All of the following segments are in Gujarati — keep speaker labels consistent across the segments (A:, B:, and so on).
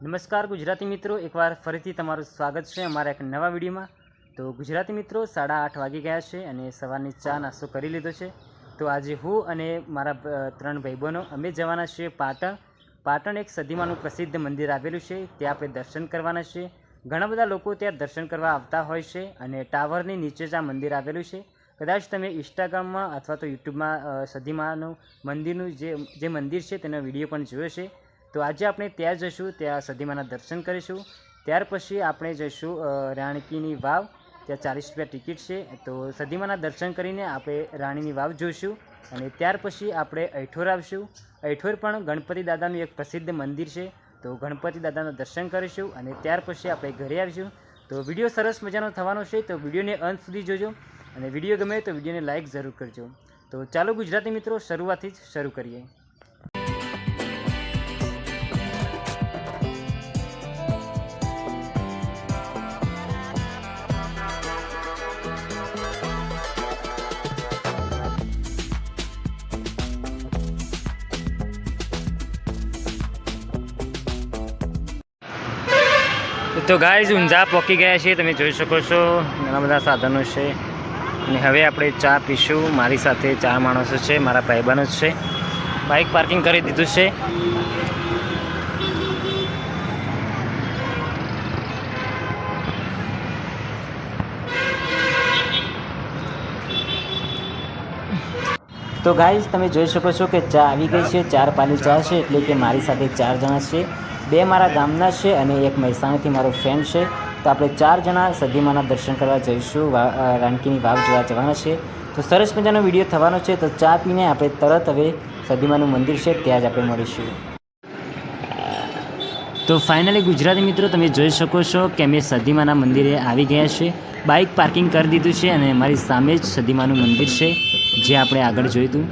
A: નમસ્કાર ગુજરાતી મિત્રો, એકવાર ફરીથી તમારું સ્વાગત છે અમારા એક નવા વિડીયોમાં. તો ગુજરાતી મિત્રો, સાડા આઠ વાગી ગયા છે અને સવારની ચા નાસ્તો કરી લીધો છે. તો આજે હું અને મારા ત્રણ ભાઈબંધો, અમે જવાના છીએ પાટણ. પાટણ એક સદીમાનું પ્રસિદ્ધ મંદિર આવેલું છે, ત્યાં આપણે દર્શન કરવાના છે ઘણા બધા લોકો ત્યાં દર્શન કરવા આવતા હોય છે અને ટાવરની નીચે જ આ મંદિર આવેલું છે. કદાચ તમે ઇન્સ્ટાગ્રામમાં અથવા તો યુટ્યુબમાં સદીમાનું મંદિરનું જે જે મંદિર છે તેનો વીડિયો પણ જોયો છે. તો આજે આપણે ત્યાં જઈશું, ત્યાં સદીમાના દર્શન કરીશું. ત્યાર પછી આપણે જઈશું રાણકીની વાવ. ત્યાં ચાલીસ રૂપિયા ટિકિટ છે. તો સદીમાના દર્શન કરીને આપણે રાણીની વાવ જોઈશું અને ત્યાર પછી આપણે અઠોર આવશું. અઠોર પણ ગણપતિ દાદાનું એક પ્રસિદ્ધ મંદિર છે. તો ગણપતિ દાદાના દર્શન કરીશું અને ત્યાર પછી આપણે ઘરે આવીશું. તો વીડિયો સરસ મજાનો થવાનો છે, તો વિડીયોને અંત સુધી જોજો અને વીડિયો ગમે તો વિડીયોને લાઇક જરૂર કરજો. તો ચાલો ગુજરાતી મિત્રો, શરૂઆતથી જ શરૂ કરીએ. તો ગાય ઊંઝા પહોંચી ગયા છે તમે જોઈ શકો છો. ઘણા બધા સાધનો છે. અને હવે આપણે ચા પીશું. મારી સાથે ચાર માણસો છે, મારા ભાઈબંધો જ છે. બાઇક પાર્કિંગ કરી દીધું છે. તો ગાઈઝ તમે જોઈ શકો છો કે ચા આવી ગઈ છે. ચાર પાલી ચા છે, એટલે કે મારી સાથે ચાર જણા છે. બે મારા ગામના છે અને એક મહેસાણાથી મારો ફ્રેન્ડ છે. તો આપણે ચાર જણા સદીમાના દર્શન કરવા જઈશું. રાણકીની વાવ જોવા જવાના છે. તો સરસ મજાનો વીડિયો થવાનો છે. તો ચા પીને આપણે તરત હવે સદીમાનું મંદિર છે. ત્યાં જ આપણે મળીશું. તો ફાઇનલી ગુજરાતી મિત્રો તમે જોઈ શકો છો કે અમે સદીમાના મંદિરે આવી ગયા છે. બાઇક પાર્કિંગ કરી દીધું છે અને મારી સામે જ સદીમાનું મંદિર છે, જે આપણે આગળ જોયું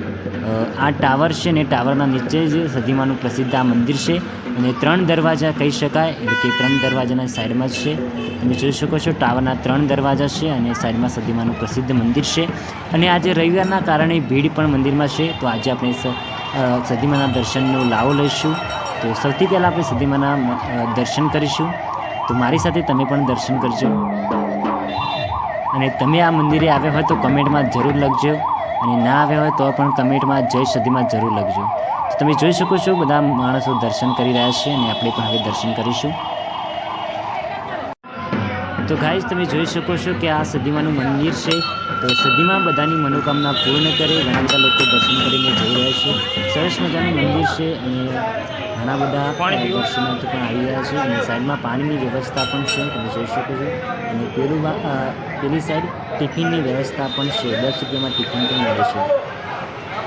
A: આ ટાવર છે ને ટાવરના નીચે જ સદીમાનું પ્રસિદ્ધ આ મંદિર છે. અને ત્રણ દરવાજા કહી શકાય, એટલે કે ત્રણ દરવાજાના સાઈડમાં જ છે. તમે જોઈ શકો છો ટાવરના ત્રણ દરવાજા છે અને સાઈડમાં સદીમાનું પ્રસિદ્ધ મંદિર છે. અને આજે રવિવારના કારણે ભીડ પણ મંદિરમાં છે. તો આજે આપણે સદીમાના દર્શનનો લાવો લઈશું. તો સૌથી પહેલાં આપણે સિદ્ધિમાના દર્શન કરીશું. તો મારી સાથે તમે પણ દર્શન કરજો. અને તમે આ મંદિરે આવ્યા હોય તો કમેન્ટમાં જરૂર લખજો. અને ના આવ્યા હોય તો પણ કમેન્ટમાં જય સદીમાં જરૂર લખજો. તો તમે જોઈ શકો છો, બધા માણસો દર્શન કરી રહ્યા છે અને આપણે પણ હવે દર્શન કરીશું. તો ગાઈઝ, તમે જોઈ શકો છો કે આ સદીમાનું મંદિર છે. તો સદીમાં બધાની મનોકામના પૂર્ણ કરે. ઘણા બધા લોકો દર્શન કરીને જઈ રહ્યા છે. સરસ મજાનું મંદિર છે અને ઘણા બધા દર્શનાર્થી પણ આવી રહ્યા છે અને સાઈડમાં પાણીની વ્યવસ્થા પણ છે તમે જોઈ શકો છો. અને પેલું પેલી સાઈડ ટિફિનની વ્યવસ્થા પણ છે દસ રૂપિયામાં ટિફિન પણ મળે છે.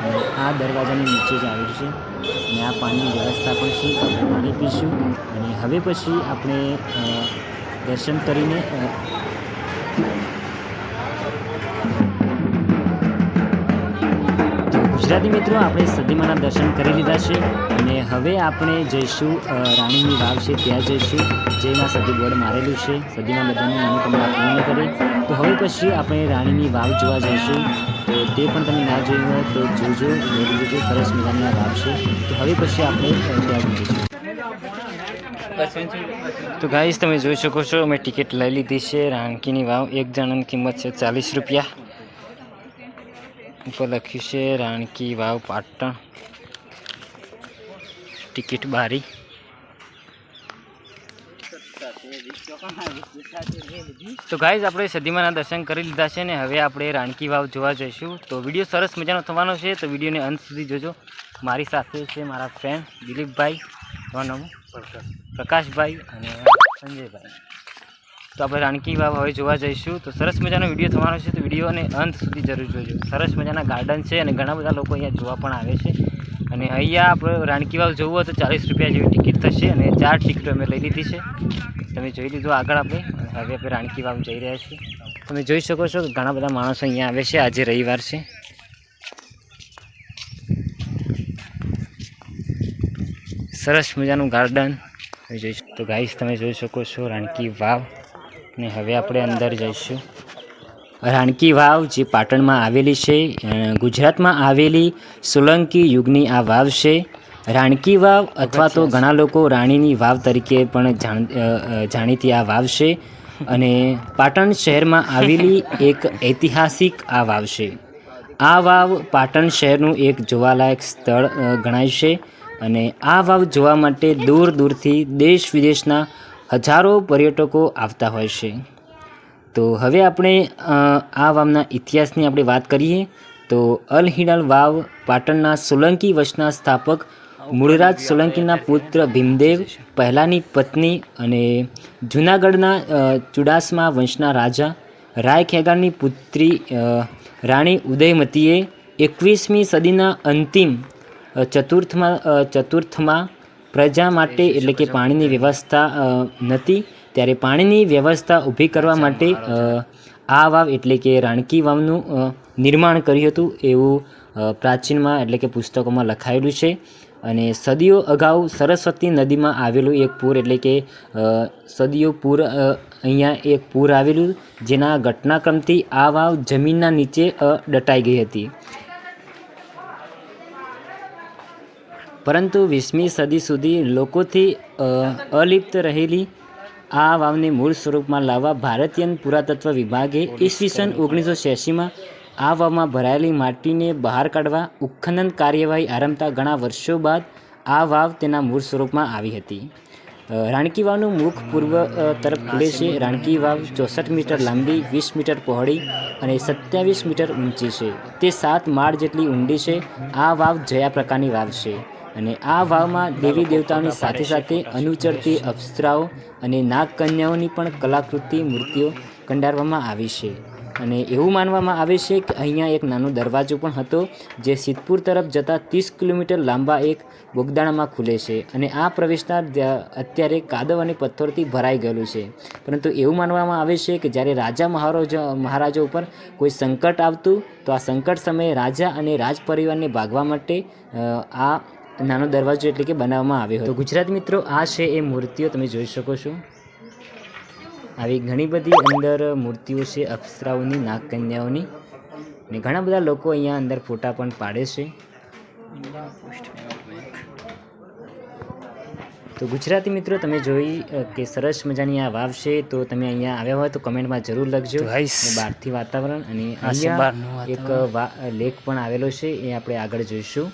A: અને આ દરવાજાની નીચે જ આવેલું છે. અને આ પાણીની વ્યવસ્થા પણ છે આપણે પાણી પીશું. અને હવે પછી આપણે દર્શન કરીને ગુજરાતી મિત્રો, આપણે સદીમાના દર્શન કરી લીધા છે અને હવે આપણે જઈશું રાણીની વાવ છે, ત્યાં જઈશું જેમાં સદી બોર્ડ મારેલું છે. સદીમાં બધાની મનોકામના પૂર્ણ કરે તો હવે પછી આપણે રાણીની વાવ જોવા જઈશું. તો તે પણ તમે ના જોયું હોય તો જોજો, જોઈ જોજો સરસ મજાની વાવ છે. તો હવે પછી આપણે ત્યાં જઈશું. તો ગાઈસ, તમે જોઈ શકો છો મેં ટિકિટ લઈ લીધી છે. રાણકીની વાવ, એક જણાની કિંમત છે ચાલીસ રૂપિયા. ઉપર લખ્યું છે રાણકી વાવ પાટણ. ટિકિટ બારી. તો ગાઈઝ આપણે સદીમાના દર્શન કરી લીધા છે ને હવે આપણે રાણકી વાવ જોવા જઈશું. તો વીડિયો સરસ મજાનો થવાનો છે તો વિડીયોને અંત સુધી જોજો. મારી સાથે છે મારા ફ્રેન્ડ દિલીપભાઈ પ્રકાશભાઈ અને સંજયભાઈ. તો આપણે રાણકી વાવ હવે જોવા જઈશું. તો સરસ મજાનો વીડિયો થવાનો છે, તો વિડીયોને અંત સુધી જરૂર જોજો. સરસ મજાના ગાર્ડન છે અને ઘણા બધા લોકો અહીંયા જોવા પણ આવે છે. અને અહીંયા આપણે રાણકી વાવ જોવું હોય તો ચાલીસ રૂપિયા જેવી ટિકિટ થશે અને ચાર ટિકિટો અમે લઈ લીધી છે. તમે જોઈ લીધું આગળ આપણે. હવે આપણે રાણકી વાવ જઈ રહ્યા છીએ. તમે જોઈ શકો છો કે ઘણા બધા માણસો અહીંયા આવે છે. આજે રવિવાર છે. સરસ મજાનું ગાર્ડન જોઈશું તો ગાઈસ તમે જોઈ શકો છો રાણકી વાવ ને હવે આપણે અંદર જઈશું. રાણકી વાવ જે પાટણમાં આવેલી છે ગુજરાતમાં આવેલી સોલંકી યુગની આ વાવ છે. રાણકી વાવ અથવા તો ઘણા લોકો રાણીની વાવ તરીકે પણ જાણીતી આ વાવ છે અને પાટણ શહેરમાં આવેલી એક ઐતિહાસિક આ વાવ છે. આ વાવ પાટણ શહેરનું એક જોવાલાયક સ્થળ ગણાય છે અને આ વાવ જોવા માટે દૂર દૂરથી દેશ વિદેશના હજારો પર્યટકો આવતા હોય છે. તો હવે આપણે આ વાવના ઇતિહાસની આપણે વાત કરીએ, તો અલ હિડાલ વાવ પાટણના સોલંકી વંશના સ્થાપક મૂળરાજ સોલંકીના પુત્ર ભીમદેવ, પહેલાની પત્ની અને જૂનાગઢના ચુડાસમા વંશના રાજા રાય ખેગારની પુત્રી રાણી ઉદયમતીએ એકવીસમી સદીના અંતિમ ચતુર્થમાં ચતુર્થમાં પ્રજા માટે એટલે કે પાણીની વ્યવસ્થા નહોતી ત્યારે પાણીની વ્યવસ્થા ઊભી કરવા માટે આ વાવ એટલે કે રાણકી વાવનું નિર્માણ કર્યું હતું એવું પ્રાચીનમાં એટલે કે પુસ્તકોમાં લખાયેલું છે. અને સદીઓ અગાઉ સરસ્વતી નદીમાં આવેલું એક પૂર એટલે કે સદીઓ પૂર અહીંયા એક પૂર આવેલું જેના ઘટનાક્રમથી આ વાવ જમીનના નીચે દટાઈ ગઈ હતી. પરંતુ વીસમી સદી સુધી લોકોથી અલિપ્ત રહેલી આ વાવને મૂળ સ્વરૂપમાં લાવવા ભારતીય પુરાતત્વ વિભાગે ઈસવીસન ઓગણીસો છ્યાસીમાં આ વાવમાં ભરાયેલી માટીને બહાર કાઢવા ઉત્ખનન કાર્યવાહી આરંભતા ઘણા વર્ષો બાદ આ વાવ તેના મૂળ સ્વરૂપમાં આવી હતી. રાણકી વાવનું મુખ પૂર્વ તરફ ખુલે છે. રાણકી વાવ ચોસઠ મીટર લાંબી, વીસ મીટર પહોળી અને સત્યાવીસ મીટર ઊંચી છે. તે સાત માળ જેટલી ઊંડી છે. આ વાવ જયા પ્રકારની વાવ છે. અને આ વાવમાં દેવી દેવતાઓની સાથે સાથે અનુચરતી અપ્સરાઓ અને નાગકન્યાઓની પણ કલાકૃતિ મૂર્તિઓ કંડારવામાં આવી છે. અને એવું માનવામાં આવે છે કે અહીંયા એક નાનો દરવાજો પણ હતો જે સિદ્ધપુર તરફ જતા ત્રીસ કિલોમીટર લાંબા એક બોગદાણામાં ખુલે છે અને આ પ્રવેશદ્વાર અત્યારે કાદવ અને પથ્થરથી ભરાઈ ગયેલું છે. પરંતુ એવું માનવામાં આવે છે કે જ્યારે રાજા મહારાજા મહારાજા ઉપર કોઈ સંકટ આવતું, તો આ સંકટ સમયે રાજા અને રાજપરિવારને ભાગવા માટે આ નાનો દરવાજો એટલે કે બનાવવામાં આવ્યો હતો. તો ગુજરાત મિત્રો આ છે એ મૂર્તિઓ તમે જોઈ શકો છો. આવી ઘણી બધી અંદર મૂર્તિઓ છે અપ્સરાઓની નાગકન્યાઓની. ને ઘણા બધા લોકો અહીંયા અંદર ફોટા પણ પાડે છે. તો ગુજરાતી મિત્રો તમે જોઈ કે સરસ મજાની આ વાવ છે. તો તમે અહીંયા આવ્યા હોય તો કમેન્ટમાં જરૂર લખજો. બહારથી વાતાવરણ અને અહીંયા એક વા- લેક પણ આવેલો છે. એ આપણે આગળ જોઈશું.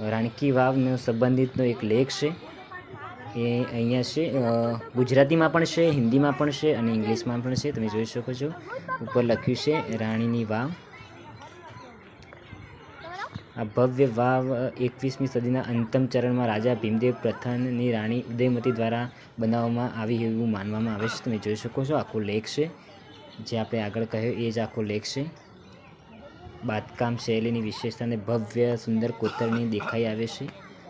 A: રાણકી વાવનો સંબંધિતનો એક લેખ છે. એ અહીંયા છે. ગુજરાતીમાં પણ છે, હિન્દીમાં પણ છે અને ઇંગ્લિશમાં પણ છે. તમે જોઈ શકો છો. ઉપર લખ્યું છે, રાણીની વાવ. આ ભવ્ય વાવ એકવીસમી સદીના અંતિમ ચરણમાં રાજા ભીમદેવ પ્રથમની રાણી ઉદયમતી દ્વારા બનાવવામાં આવી એવું માનવામાં આવે છે. તમે જોઈ શકો છો, આખો લેખ છે. જે આપણે આગળ કહ્યું, એ જ આખો લેખ છે. બાંધકામ શૈલીની વિશેષતાને ભવ્ય, સુંદર કોતરણી દેખાઈ આવે છે.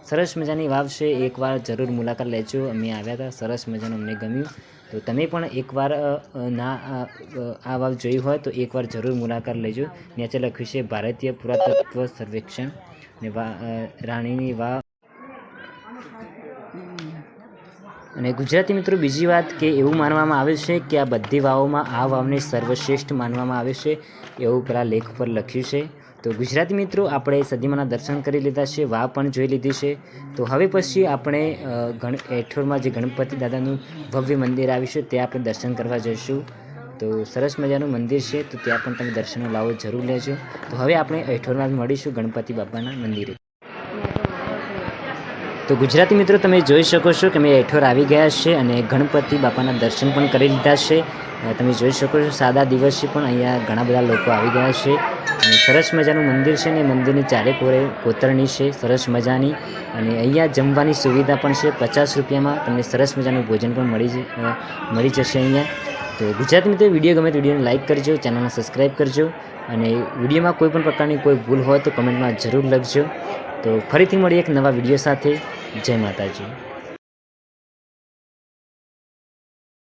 A: સરસ મજાની વાવ છે. એકવાર જરૂર મુલાકાત લેજો. અમે આવ્યા હતા. સરસ મજાનું અમને ગમ્યું. તો તમે પણ એકવાર ના આ વાવ જોઈ હોય તો એકવાર જરૂર મુલાકાત લેજો. નીચે લખ્યું છે, ભારતીય પુરાતત્વ સર્વેક્ષણ. ને વા રાણીની વાવ અને ગુજરાતી મિત્રો, બીજી વાત કે એવું માનવામાં આવે છે કે આ બધી વાવોમાં આ વાવને સર્વશ્રેષ્ઠ માનવામાં આવે છે એવું પેલા લેખ પર લખ્યું છે. તો ગુજરાતી મિત્રો, આપણે સદીમાના દર્શન કરી લીધા છે, વાવ પણ જોઈ લીધી છે. તો હવે પછી આપણે ગણ, એઠોરમાં જે ગણપતિ દાદાનું ભવ્ય મંદિર આવ્યું છે, ત્યાં આપણે દર્શન કરવા જઈશું. તો સરસ મજાનું મંદિર છે, તો ત્યાં પણ તમે દર્શનો લાવો, જરૂર લેજો. તો હવે આપણે એઠોરમાં મળીશું ગણપતિ બાપાના મંદિરે. તો ગુજરાતી મિત્રો, તમે જોઈ શકો છો કે અમે એઠોર આવી ગયા છે અને ગણપતિ બાપાના દર્શન પણ કરી લીધા છે. તમે જોઈ શકો છો, સાદા દિવસે પણ અહીંયા ઘણા બધા લોકો આવી ગયા છે. અને સરસ મજાનું મંદિર છે ને મંદિરની ચારે કોરે કોતરણી છે, સરસ મજાની. અને અહીંયા જમવાની સુવિધા પણ છે, પચાસ રૂપિયામાં તમને સરસ મજાનું ભોજન પણ મળી મળી જશે અહીંયા. તો ગુજરાતી મિત્રો, વીડિયો ગમે તો વિડીયોને લાઇક કરજો, ચેનલને સબસ્ક્રાઈબ કરજો. અને વિડીયોમાં કોઈ પણ પ્રકારની કોઈ ભૂલ હોય તો કમેન્ટમાં જરૂર લખજો. તો ફરીથી મળીએ એક નવા વીડિયો સાથે. જય માતાજી.